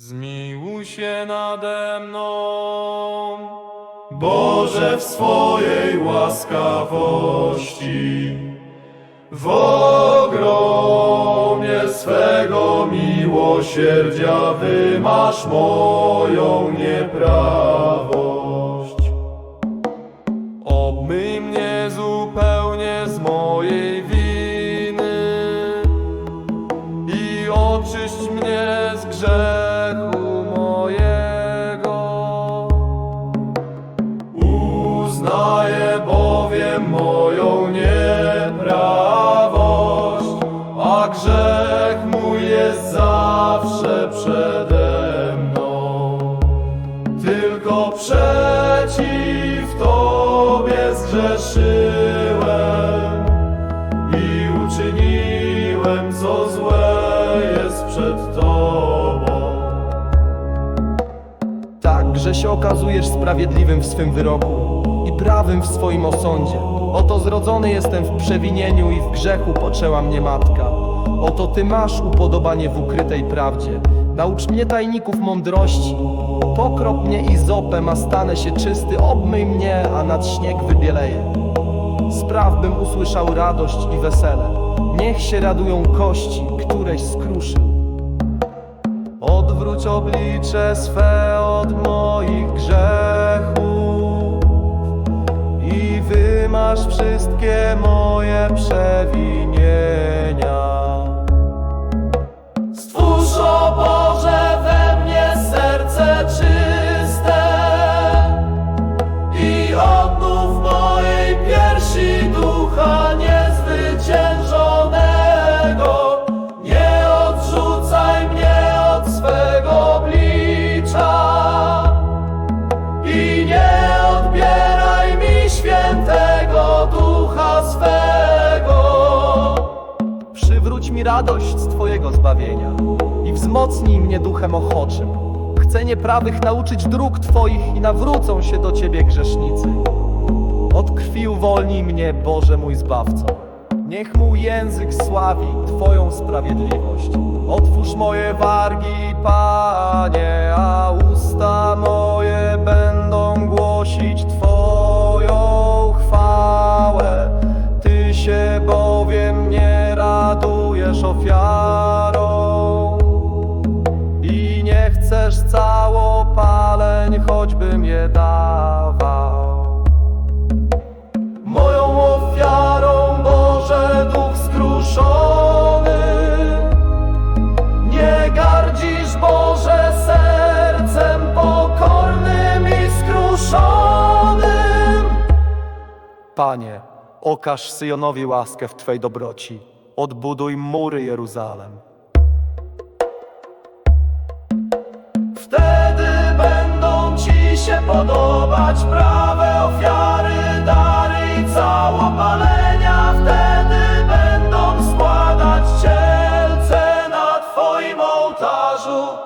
Zmiłuj się nade mną. Boże w swojej łaskawości, w ogromie swego miłosierdzia wymasz moją nieprawość. Obmyj mnie zupełnie z mojej winy i oczyść mnie z grzechu moją nieprawość, a grzech mój jest zawsze przede mną. Tylko przeciw Tobie zgrzeszyłem i uczyniłem, co złe jest przed Tobą. Tak, że się okazujesz sprawiedliwym w swym wyroku prawym w swoim osądzie. Oto zrodzony jestem w przewinieniu i w grzechu poczęła mnie matka. Oto Ty masz upodobanie w ukrytej prawdzie. Naucz mnie tajników mądrości. Pokrop mnie izopem, a stanę się czysty. Obmyj mnie, a nad śnieg wybieleję. Spraw bym usłyszał radość i wesele. Niech się radują kości, któreś skruszył. Odwróć oblicze swe od moich grzechów wszystkie moje przewinienia. Mi radość z Twojego zbawienia i wzmocnij mnie duchem ochoczym. Chcę nieprawych nauczyć dróg Twoich i nawrócą się do Ciebie grzesznicy. Od krwi uwolnij mnie, Boże mój Zbawco. Niech mój język sławi Twoją sprawiedliwość. Otwórz moje wargi, Panie, a usta moje będą głosić Twoją radujesz ofiarą i nie chcesz całopaleń, choćbym je dawał. Moją ofiarą, Boże, duch skruszony. Nie gardzisz, Boże, sercem pokornym i skruszonym. Panie, okaż Syjonowi łaskę w Twej dobroci odbuduj mury Jeruzalem. Wtedy będą ci się podobać prawe ofiary, dary i całopalenia. Wtedy będą składać cielce na twoim ołtarzu.